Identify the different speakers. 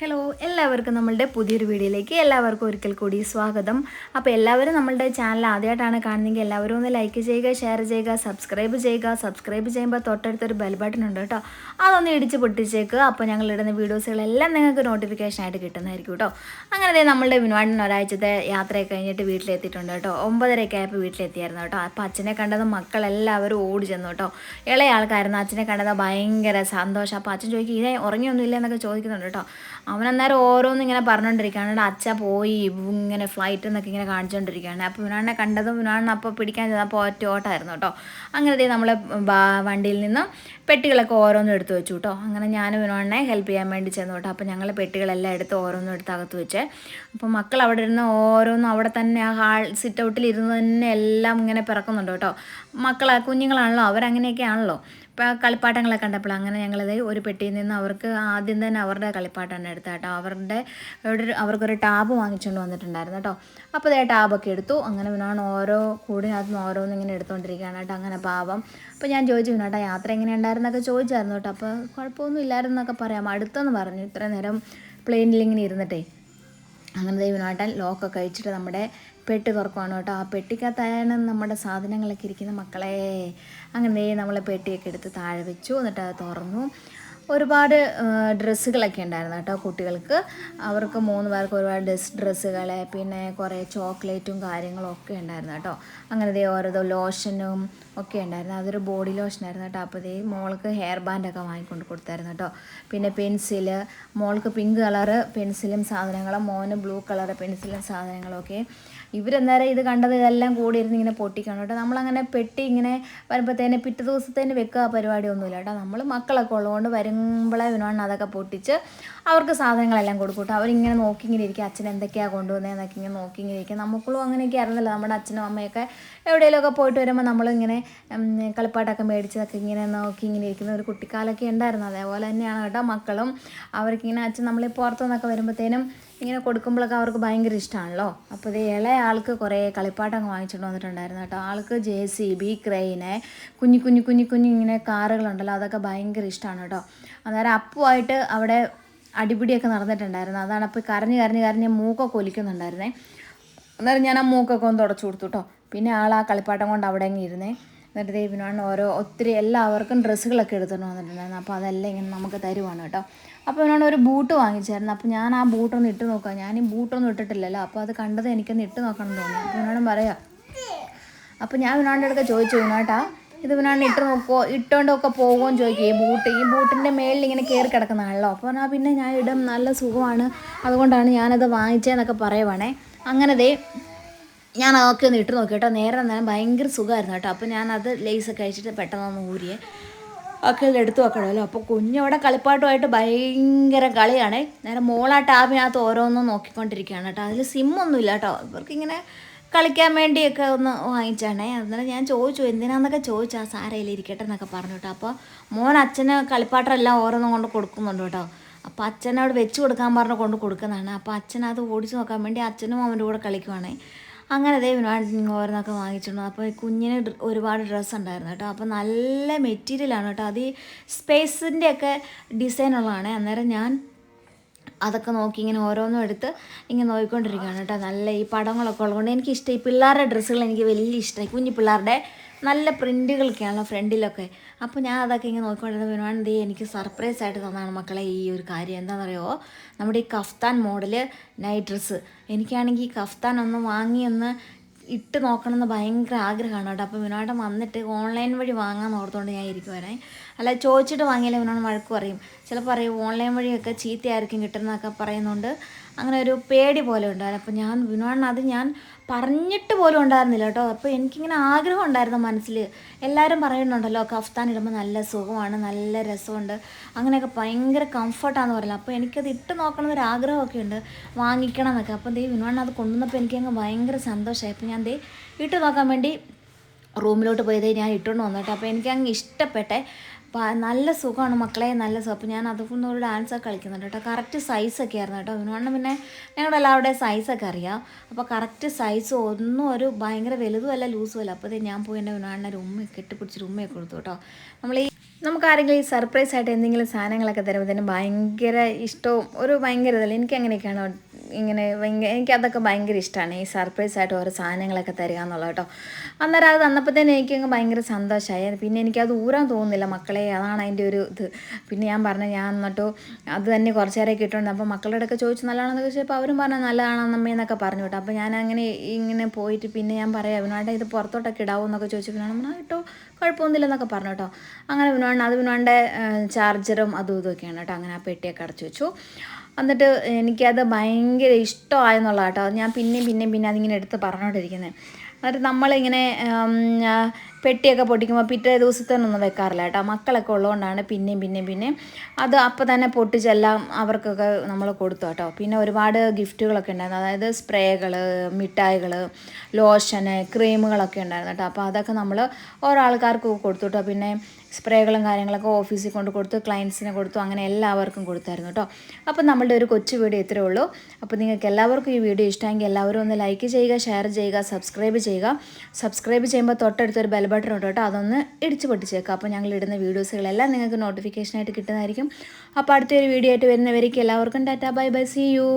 Speaker 1: Hello എല്ലാവർക്കും നമ്മളുടെ പുതിയൊരു വീഡിയോയിലേക്ക് എല്ലാവർക്കും ഒരിക്കൽ കൂടി സ്വാഗതം. അപ്പോൾ എല്ലാവരും നമ്മളുടെ ചാനൽ ആദ്യമായിട്ടാണ് കാണുന്നതെങ്കിൽ എല്ലാവരും ഒന്ന് ലൈക്ക് ചെയ്യുക ഷെയർ ചെയ്യുക സബ്സ്ക്രൈബ് ചെയ്യുക. സബ്സ്ക്രൈബ് ചെയ്യുമ്പോൾ തൊട്ടടുത്തൊരു ബെൽ ബട്ടൺ ഉണ്ട് കേട്ടോ. അതൊന്ന് ഇടിച്ച് പൊട്ടിച്ചേക്കുക. അപ്പോൾ ഞങ്ങൾ ഇടുന്ന വീഡിയോസുകളെല്ലാം നിങ്ങൾക്ക് നോട്ടിഫിക്കേഷൻ ആയിട്ട് കിട്ടുന്നതായിരിക്കും കേട്ടോ. അങ്ങനെ നമ്മളുടെ വിനോദിന് ഒരാഴ്ചത്തെ യാത്രയൊക്കെ കഴിഞ്ഞിട്ട് വീട്ടിലെത്തിയിട്ടുണ്ട് കേട്ടോ. ഒമ്പതരയൊക്കെ ആയപ്പോൾ വീട്ടിലെത്തിയായിരുന്നു കേട്ടോ. അപ്പോൾ അച്ഛനെ കണ്ടത് മക്കളെല്ലാവരും ഓടി ചെന്നു കേട്ടോ. ഇളയ ആൾക്കായിരുന്നു അച്ഛനെ കണ്ടത് ഭയങ്കര സന്തോഷം. അപ്പോൾ അച്ഛൻ ചോദിക്കും ഇതേ ഉറങ്ങിയൊന്നുമില്ല? എന്നൊക്കെ ചോദിക്കുന്നുണ്ട് കേട്ടോ. അവൻ അന്നേരം ഓരോന്നും ഇങ്ങനെ പറഞ്ഞുകൊണ്ടിരിക്കുകയാണ് "എടാ, അച്ഛ പോയി ഇങ്ങനെ ഫ്ലൈറ്റ് എന്നൊക്കെ ഇങ്ങനെ കാണിച്ചുകൊണ്ടിരിക്കുകയാണ് അപ്പോൾ ഇവനാണെ കണ്ടതും വിനാടിനെ അപ്പോൾ പിടിക്കാൻ ചെന്നപ്പോൾ ഒറ്റ ഓട്ടമായിരുന്നു കേട്ടോ. അങ്ങനെ ദേ നമ്മളെ വണ്ടിയിൽ നിന്നും പെട്ടികളൊക്കെ ഓരോന്നും എടുത്ത് വെച്ചു കേട്ടോ. അങ്ങനെ ഞാനും വിനോദിനെ ഹെൽപ്പ് ചെയ്യാൻ വേണ്ടി ചെന്നു കേട്ടോ. അപ്പോൾ ഞങ്ങൾ പെട്ടികളെല്ലാം എടുത്ത് ഓരോന്നും എടുത്ത് അകത്ത് വെച്ചേ. അപ്പോൾ മക്കൾ അവിടെ ഇരുന്ന് ഓരോന്നും അവിടെ തന്നെ ആ ഹാൾ സിറ്റ് ഔട്ടിൽ ഇരുന്ന് തന്നെ എല്ലാം ഇങ്ങനെ പിറക്കുന്നുണ്ട് കേട്ടോ. മക്കളെ കുഞ്ഞുങ്ങളാണല്ലോ അവരങ്ങനെയൊക്കെ ആണല്ലോ. കളിപ്പാട്ടങ്ങളൊക്കെ കണ്ടപ്പോൾ അങ്ങനെ ഞങ്ങളത് ഒരു പെട്ടിയിൽ നിന്ന് അവർക്ക് ആദ്യം തന്നെ അവരുടെ കളിപ്പാട്ടാണ് എടുത്തത് കേട്ടോ. അവരുടെ ഒരു അവർക്കൊരു ടാബ് വാങ്ങിച്ചുകൊണ്ട് വന്നിട്ടുണ്ടായിരുന്നു കേട്ടോ. അപ്പോൾ അതേ ടാബൊക്കെ എടുത്തു. അങ്ങനെ വിനാണ് ഓരോ കൂടിനകത്ത് നിന്ന് ഓരോന്നും ഇങ്ങനെ എടുത്തുകൊണ്ടിരിക്കുകയാണ് കേട്ടോ. അങ്ങനെ പാവം. അപ്പോൾ ഞാൻ ചോദിച്ചു വിനാട്ടാ യാത്ര എങ്ങനെ എങ്ങനെയുണ്ടായിരുന്നൊക്കെ ചോദിച്ചായിരുന്നു കേട്ടോ. അപ്പോൾ കുഴപ്പമൊന്നും ഇല്ലായിരുന്നൊക്കെ പറയാം. അടുത്തെന്ന് പറഞ്ഞു. ഇത്ര നേരം പ്ലെയിനിൽ ഇങ്ങനെ ഇരുന്നിട്ടേ. അങ്ങനെ ദൈവനാട്ടൻ ലോക്കൊക്കെ അഴിച്ചിട്ട് നമ്മുടെ പെട്ടി തുറക്കുവാണ് കേട്ടോ. ആ പെട്ടിക്കകത്തായാണ് നമ്മുടെ സാധനങ്ങളൊക്കെ ഇരിക്കുന്ന മക്കളെ അങ്ങനെ നമ്മൾ പെട്ടിയൊക്കെ എടുത്ത് താഴെ വെച്ചു. എന്നിട്ട് അത് തുറന്നു. ഒരുപാട് ഡ്രസ്സുകളൊക്കെ ഉണ്ടായിരുന്നു കേട്ടോ കുട്ടികൾക്ക്. അവർക്ക് മൂന്ന് പേർക്ക് ഒരുപാട് ഡ്രസ് ഡ്രസ്സുകൾ പിന്നെ കുറേ ചോക്ലേറ്റും കാര്യങ്ങളും ഒക്കെ ഉണ്ടായിരുന്നു കേട്ടോ. അങ്ങനെ ദേ ഓരോ ലോഷനും ഒക്കെ ഉണ്ടായിരുന്നു. അതൊരു ബോഡി ലോഷനായിരുന്നു കേട്ടോ. അപ്പോൾ ഇതേ മോൾക്ക് ഹെയർ ബാൻഡൊക്കെ വാങ്ങിക്കൊണ്ട് കൊടുത്തായിരുന്നു കേട്ടോ. പിന്നെ പെൻസിൽ മോൾക്ക് പിങ്ക് കളറ് പെൻസിലും സാധനങ്ങളും മോന് ബ്ലൂ കളറ് പെൻസിലും സാധനങ്ങളും ഒക്കെ. ഇവരെന്നേരം ഇത് കണ്ടത് ഇതെല്ലാം കൂടി ഇരുന്ന് ഇങ്ങനെ പൊട്ടിക്കണം കേട്ടോ. നമ്മളങ്ങനെ പെട്ടി ഇങ്ങനെ വരുമ്പോഴത്തേനെ പിറ്റേ ദിവസത്തേന് വെക്കുക പരിപാടിയൊന്നുമില്ല കേട്ടോ. നമ്മൾ മക്കളൊക്കെ ഉള്ളതുകൊണ്ട് വരുമ്പോഴേ വിനോണം അതൊക്കെ പൊട്ടിച്ച് അവർക്ക് സാധനങ്ങളെല്ലാം കൊടുക്കൂട്ടോ കേട്ടോ. അവരിങ്ങനെ നോക്കി ഇങ്ങനെ ഇരിക്കുക അച്ഛൻ എന്തൊക്കെയാണ് കൊണ്ടുവന്നതെന്നൊക്കെ ഇങ്ങനെ നോക്കി ഇങ്ങനെ ഇരിക്കുക നമുക്കുള്ളൂ അങ്ങനെയൊക്കെ ആയിരുന്നല്ലോ നമ്മുടെ അച്ഛനും അമ്മയൊക്കെ എവിടെയെങ്കിലുമൊക്കെ പോയിട്ട് വരുമ്പോൾ നമ്മളിങ്ങനെ കളിപ്പാട്ടൊക്കെ മേടിച്ചതൊക്കെ ഇങ്ങനെ നോക്കി ഇങ്ങനെ ഇരിക്കുന്ന ഒരു കുട്ടിക്കാലൊക്കെ ഉണ്ടായിരുന്നു. അതേപോലെ തന്നെയാണ് കേട്ടോ മക്കളും. അവർക്കിങ്ങനെ അച്ഛൻ നമ്മൾ പുറത്തുനിന്നൊക്കെ വരുമ്പോഴത്തേനും ഇങ്ങനെ കൊടുക്കുമ്പോഴൊക്കെ അവർക്ക് ഭയങ്കര ഇഷ്ടമാണല്ലോ അപ്പോൾ ഇത് ഇളയ ആൾക്ക് കുറേ കളിപ്പാട്ടങ്ങൾ വാങ്ങിച്ചുകൊണ്ട് വന്നിട്ടുണ്ടായിരുന്നു കേട്ടോ. ആൾക്ക് ജെ സി ബി ക്രെയിന് കുഞ്ഞു കുഞ്ഞു കുഞ്ഞു കുഞ്ഞു ഇങ്ങനെ കാറുകളുണ്ടല്ലോ. അതൊക്കെ ഭയങ്കര ഇഷ്ടമാണ് കേട്ടോ. അന്നേരം അപ്പുമായിട്ട് അവിടെ അടിപിടിയൊക്കെ നടന്നിട്ടുണ്ടായിരുന്നു. അതാണ് അപ്പോൾ കരഞ്ഞ് കരഞ്ഞ് കരഞ്ഞ് മൂക്കൊക്കെ ഒലിക്കുന്നുണ്ടായിരുന്നേ. അന്നേരം ഞാൻ ആ മൂക്കൊക്കെ ഒന്ന് തുടച്ചു കൊടുത്തു കേട്ടോ. പിന്നെ ആൾ ആ കളിപ്പാട്ടം കൊണ്ട് അവിടെ അങ്ങ് ഇരുന്നേ. എന്നിട്ട് ദൈവനാണ് ഓരോ ഒത്തിരി എല്ലാവർക്കും ഡ്രസ്സുകളൊക്കെ എടുത്തുകൊണ്ട് വന്നിട്ടുണ്ടായിരുന്നു. അപ്പോൾ അതെല്ലാം ഇങ്ങനെ നമുക്ക് തരുവാണ് കേട്ടോ. അപ്പോൾ ഇവനോട് ഒരു ബൂട്ട് വാങ്ങിച്ചായിരുന്നു. അപ്പോൾ ഞാൻ ആ ബൂട്ടൊന്ന് ഇട്ട് നോക്കാം. ഞാൻ ഈ ബൂട്ടൊന്നും ഇട്ടിട്ടില്ലല്ലോ. അപ്പോൾ അത് കണ്ടത് എനിക്കൊന്ന് ഇട്ട് നോക്കണം തോന്നി. അപ്പോൾ ഇവനോടും പറയാം. അപ്പോൾ ഞാൻ ഇവനാണ്ട് അടുക്ക ചോദിച്ചു ഇവനാട്ടാ ഇത് ഇവനാണ് ഇട്ട് നോക്കുമോ ഇട്ടുകൊണ്ടൊക്കെ പോകുമോ എന്ന് ചോദിക്കും ഈ ബൂട്ട്. ഈ ബൂട്ടിന്റെ മേളിൽ ഇങ്ങനെ കയറി കിടക്കുന്നതാണല്ലോ അപ്പോൾ ആ പിന്നെ ഞാൻ ഇടം. നല്ല സുഖമാണ്. അതുകൊണ്ടാണ് ഞാനത് വാങ്ങിച്ചതെന്നൊക്കെ പറയുവാണേ. അങ്ങനെ ദേ ഞാൻ അതൊക്കെ ഒന്ന് ഇട്ട് നോക്കി കേട്ടോ. നേരെ നേരം ഭയങ്കര സുഖമായിരുന്നു കേട്ടോ. അപ്പോൾ ഞാനത് ലേസൊക്കെ അയച്ചിട്ട് പെട്ടെന്ന് ഊരിയെ. ഒക്കെ എടുത്തു വെക്കണമല്ലോ. അപ്പോൾ കുഞ്ഞവിടെ കളിപ്പാട്ടുമായിട്ട് ഭയങ്കര കളിയാണേ. നേരെ മോളാ ടാബിനകത്ത് ഓരോന്നും നോക്കിക്കൊണ്ടിരിക്കുകയാണ് കേട്ടോ. അതിൽ സിമ്മൊന്നുമില്ല കേട്ടോ. ഇവർക്കിങ്ങനെ കളിക്കാൻ വേണ്ടിയൊക്കെ ഒന്ന് വാങ്ങിച്ചാണേ. അന്നേരം ഞാൻ ചോദിച്ചു എന്തിനാന്നൊക്കെ ചോദിച്ചു? ആ സാരയിൽ ഇരിക്കട്ടെ എന്നൊക്കെ പറഞ്ഞു കേട്ടോ. അപ്പോൾ മോൻ അച്ഛന് കളിപ്പാട്ടമെല്ലാം ഓരോന്നും കൊണ്ട് കൊടുക്കുന്നുണ്ട് കേട്ടോ. അപ്പോൾ അച്ഛനോട് വെച്ച് കൊടുക്കാൻ പറഞ്ഞ് കൊണ്ട് കൊടുക്കുന്നതാണ്. അപ്പോൾ അച്ഛൻ അത് ഓടിച്ച് നോക്കാൻ വേണ്ടി അച്ഛനും അവന്റെ കൂടെ കളിക്കുവാണേ. അങ്ങനെ അതേ ഓരോന്നൊക്കെ വാങ്ങിച്ചിട്ടുണ്ട് അപ്പോൾ കുഞ്ഞിന് ഒരുപാട് ഡ്രസ്സ് ഉണ്ടായിരുന്നു കേട്ടോ. അപ്പോൾ നല്ല മെറ്റീരിയലാണ് കേട്ടോ. അത് ഈ സ്പേസിന്റെ ഒക്കെ ഡിസൈനുള്ളതാണ് അന്നേരം ഞാൻ അതൊക്കെ നോക്കി ഇങ്ങനെ ഓരോന്നും എടുത്ത് ഇങ്ങനെ നോക്കിക്കൊണ്ടിരിക്കുകയാണ് കേട്ടോ. നല്ല ഈ പടങ്ങളൊക്കെ ഉള്ളതുകൊണ്ട് എനിക്ക് ഇഷ്ടം ഈ പിള്ളേരുടെ ഡ്രസ്സുകൾ എനിക്ക് വലിയ ഇഷ്ടമായി കുഞ്ഞു പിള്ളേരുടെ നല്ല പ്രിന്റുകളൊക്കെയാണല്ലോ ഫ്രണ്ടിലൊക്കെ. അപ്പോൾ ഞാൻ അതൊക്കെ ഇങ്ങനെ നോക്കിക്കൊണ്ടിരുന്ന വിനോദം ദേ എനിക്ക് സർപ്രൈസ് ആയിട്ട് തന്നാണ് മക്കളെ ഈ ഒരു കാര്യം. എന്താണെന്ന് എന്താണെന്നറിയോ? നമ്മുടെ ഈ കഫ്താൻ മോഡൽ നൈറ്റ് ഡ്രസ്സ് എനിക്കാണെങ്കിൽ ഈ കഫ്താൻ ഒന്ന് വാങ്ങി ഒന്ന് ഇട്ട് നോക്കണം എന്ന് ഭയങ്കര ആഗ്രഹമാണ് കേട്ടോ. അപ്പോൾ വിനോദം വന്നിട്ട് ഓൺലൈൻ വഴി വാങ്ങാൻ ഓർത്തുകൊണ്ട് ഞാൻ ഇരിക്കുവാനേ അല്ല ചോദിച്ചിട്ട് വാങ്ങിയാലേ വിനോട് വഴക്ക് പറയും. ചിലപ്പോൾ പറയും ഓൺലൈൻ വഴിയൊക്കെ ചീത്തയായിരിക്കും കിട്ടുന്നതൊക്കെ പറയുന്നുണ്ട് അങ്ങനെ ഒരു പേടി പോലെ ഉണ്ടായിരുന്നു. അപ്പോൾ ഞാൻ വിനോദം അത് ഞാൻ പറഞ്ഞിട്ട് പോലും ഉണ്ടായിരുന്നില്ല കേട്ടോ. അപ്പോൾ എനിക്കിങ്ങനെ ആഗ്രഹം ഉണ്ടായിരുന്നു മനസ്സിൽ എല്ലാവരും പറയുന്നുണ്ടല്ലോ കഫ്താൻ ഇടുമ്പോൾ നല്ല സുഖമാണ് നല്ല രസമുണ്ട്. അങ്ങനെയൊക്കെ ഭയങ്കര കംഫർട്ടാന്ന് പറയുന്നത്. അപ്പോൾ എനിക്കത് ഇട്ട് നോക്കണം എന്നൊരു ആഗ്രഹമൊക്കെ ഉണ്ട്. വാങ്ങിക്കണം എന്നൊക്കെ അപ്പോൾ ദേ വിനോദം അത് കൊണ്ടുവന്നപ്പോൾ എനിക്കങ്ങ് ഭയങ്കര സന്തോഷമായി. അപ്പോൾ ഞാൻ ദേ ഇട്ട് നോക്കാൻ വേണ്ടി റൂമിലോട്ട് പോയത് ഞാൻ ഇട്ടുകൊണ്ട് വന്നിട്ട്. അപ്പോൾ എനിക്ക് അങ്ങ് ഇഷ്ടപ്പെട്ടെ. നല്ല സുഖമാണ് മക്കളെ നല്ല സുഖം അപ്പോൾ ഞാൻ അതുകൊണ്ട് ഒരു ഡാൻസൊക്കെ കളിക്കുന്നുണ്ട് കേട്ടോ. കറക്റ്റ് സൈസൊക്കെ ആയിരുന്നു കേട്ടോ. അതുകൊണ്ട് പിന്നെ ഞങ്ങളുടെ എല്ലാവരുടെ സൈസൊക്കെ അറിയാം. അപ്പോൾ കറക്റ്റ് സൈസ് ഒന്നും ഒരു ഭയങ്കര വലുതും അല്ല ലൂസും അല്ല. അപ്പോൾ ഞാൻ പോയി എന്റെ വിനാടിനെ ഒരു ഉമ്മയൊക്കെ കെട്ടിപ്പിടിച്ചൊരു ഉമ്മയൊക്കെ കൊടുത്തു കേട്ടോ. നമ്മൾ ഈ നമുക്ക് ആരെങ്കിലും ഈ സർപ്രൈസ് ആയിട്ട് എന്തെങ്കിലും സാധനങ്ങളൊക്കെ തരുമ്പോൾ തന്നെ ഭയങ്കര ഇഷ്ടവും ഒരു ഭയങ്കര ഇതല്ല? എനിക്ക് അങ്ങനെയൊക്കെയാണ് ഇങ്ങനെ ഭയങ്കര എനിക്ക് അതൊക്കെ ഭയങ്കര ഇഷ്ടമാണ് ഈ സർപ്രൈസ് ആയിട്ട് ഓരോ സാധനങ്ങളൊക്കെ തരിക എന്നുള്ളത് കേട്ടോ അന്നേരം അത് തന്നപ്പോഴത്തേനും എനിക്കങ്ങ് ഭയങ്കര സന്തോഷമായി പിന്നെ എനിക്കത് ഊരാൻ തോന്നുന്നില്ല മക്കളെ. അതാണ് അതിന്റെ ഒരു ഇത്. പിന്നെ ഞാൻ പറഞ്ഞു ഞാൻ എന്നിട്ട് അത് തന്നെ കുറച്ച് നേരം കിട്ടുന്നുണ്ട് അപ്പോൾ മക്കളുടെ ഒക്കെ ചോദിച്ചു നല്ലതാണെന്ന് ചോദിച്ചപ്പോൾ അവരും പറഞ്ഞു നല്ലതാണെന്ന് എന്നൊക്കെ പറഞ്ഞു കേട്ടോ അപ്പോൾ ഞാൻ അങ്ങനെ ഇങ്ങനെ പോയിട്ട് പിന്നെ ഞാൻ പറയാം അവനോടെ ഇത് പുറത്തോട്ടൊക്കെ ഇടാവോ എന്നൊക്കെ ചോദിച്ചു. പിന്നെ നമ്മൾ കേട്ടോ കുഴപ്പമൊന്നുമില്ലെന്നൊക്കെ പറഞ്ഞു കേട്ടോ അങ്ങനെ വിനോണ്ട അത് വിനോണ്ട ചാർജറും അതും ഇതൊക്കെയാണ് കേട്ടോ അങ്ങനെ ആ പെട്ടിയൊക്കെ അടച്ചു വെച്ചു. എന്നിട്ട് എനിക്കത് ഭയങ്കര ഇഷ്ടമായെന്നുള്ള കേട്ടോ ഞാൻ പിന്നെയും പിന്നെയും പിന്നെ അതിങ്ങനെ എടുത്ത് പറഞ്ഞുകൊണ്ടിരിക്കുന്നത് എന്നിട്ട് നമ്മളിങ്ങനെ പെട്ടിയൊക്കെ പൊട്ടിക്കുമ്പോൾ പിറ്റേ ദിവസത്തേനൊന്നും വെക്കാറില്ല കേട്ടോ. മക്കളൊക്കെ ഉള്ളതുകൊണ്ടാണ് പിന്നെയും പിന്നെയും പിന്നെയും അത് അപ്പോൾ തന്നെ പൊട്ടിച്ചെല്ലാം അവർക്കൊക്കെ നമ്മൾ കൊടുത്തു കേട്ടോ. പിന്നെ ഒരുപാട് ഗിഫ്റ്റുകളൊക്കെ ഉണ്ടായിരുന്നു. അതായത് സ്പ്രേകൾ മിഠായികൾ ലോഷന് ക്രീമുകളൊക്കെ ഉണ്ടായിരുന്നു കേട്ടോ. അപ്പോൾ അതൊക്കെ നമ്മൾ ഓരോ ആൾക്കാർക്ക് കൊടുത്തു കേട്ടോ. പിന്നെ സ്പ്രേകളും കാര്യങ്ങളൊക്കെ ഓഫീസിൽ കൊണ്ട് കൊടുത്തു ക്ലയൻസിന് കൊടുത്തു അങ്ങനെ എല്ലാവർക്കും കൊടുത്തായിരുന്നു കേട്ടോ. അപ്പോൾ നമ്മളുടെ ഒരു കൊച്ചു വീഡിയോ ഇത്രേ ഉള്ളൂ. അപ്പോൾ നിങ്ങൾക്ക് എല്ലാവർക്കും ഈ വീഡിയോ ഇഷ്ടമെങ്കിൽ എല്ലാവരും ഒന്ന് ലൈക്ക് ചെയ്യുക ഷെയർ ചെയ്യുക സബ്സ്ക്രൈബ് ചെയ്യുക. സബ്സ്ക്രൈബ് ചെയ്യുമ്പോൾ തൊട്ടടുത്തൊരു ബെൽ ബട്ടൺ ഉണ്ട് കേട്ടോ. അതൊന്ന് ഇടിച്ച് പൊട്ടിച്ചേക്കുക അപ്പോൾ ഞങ്ങൾ ഇടുന്ന വീഡിയോസുകളെല്ലാം നിങ്ങൾക്ക് നോട്ടിഫിക്കേഷനായിട്ട് കിട്ടുന്നതായിരിക്കും. അപ്പോൾ അടുത്തൊരു വീഡിയോ ആയിട്ട് വരുന്നവരേക്ക് എല്ലാവർക്കും Tata. Bye bye. See you